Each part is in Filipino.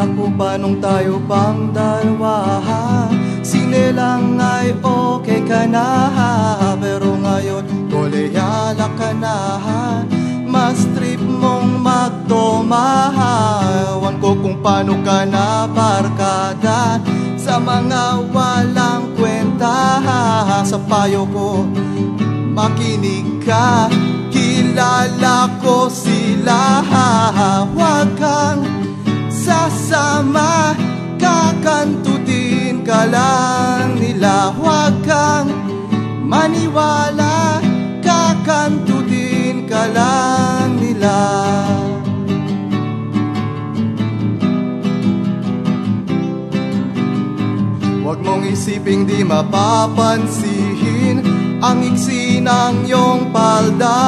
Akala ko pa nung tayo pang dalawa Sinelang ay okay ka na Pero ngayon koleyala ka na Mas trip mong magtumahawan ko kung paano ka na barkada Sa mga walang kwenta Sa payo ko makinig ka. Kilala ko sila ka lang nila Huwag kang maniwala Kakantutin ka lang nila. Huwag mong isiping di mapapansin Ang iksi ng iyong palda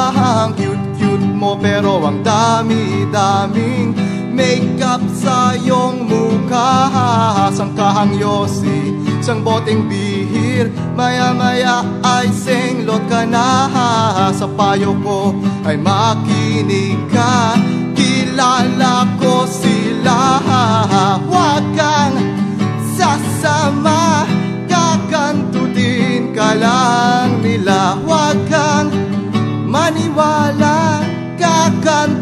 sa iyong mukha Sangkahang yosi, isang boteng bihir. Maya-maya ay senglot ka na Sa payo ko ay makinig ka. Kilala ko sila Huwag kang sasama Kakantutin ka lang nila. Huwag kang maniwala Kakantutin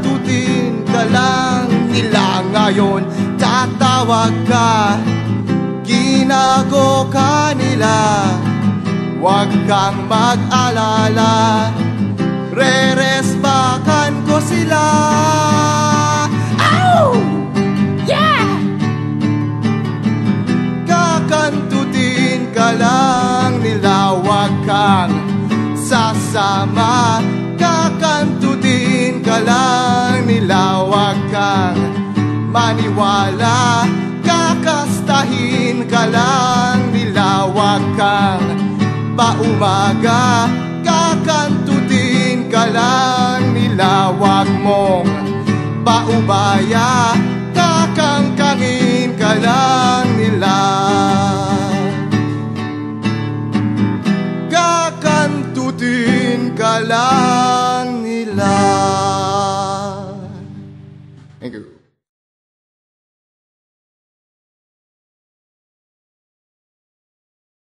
Ngayon tatawag ka. Ginago ka nila. Huwag kang mag-alala. Re-respakan ko sila. Ow! Yeah! Kakantutin ka lang nila. Huwag kang sasama. Kakantutin ka lang nila. Huwag kang maniwala. Kakastahin ka lang nila Huwag kang paumaga Kakantutin ka lang nila Huwag mong paubaya Kakangkangin ka lang nila. Kakantutin ka lang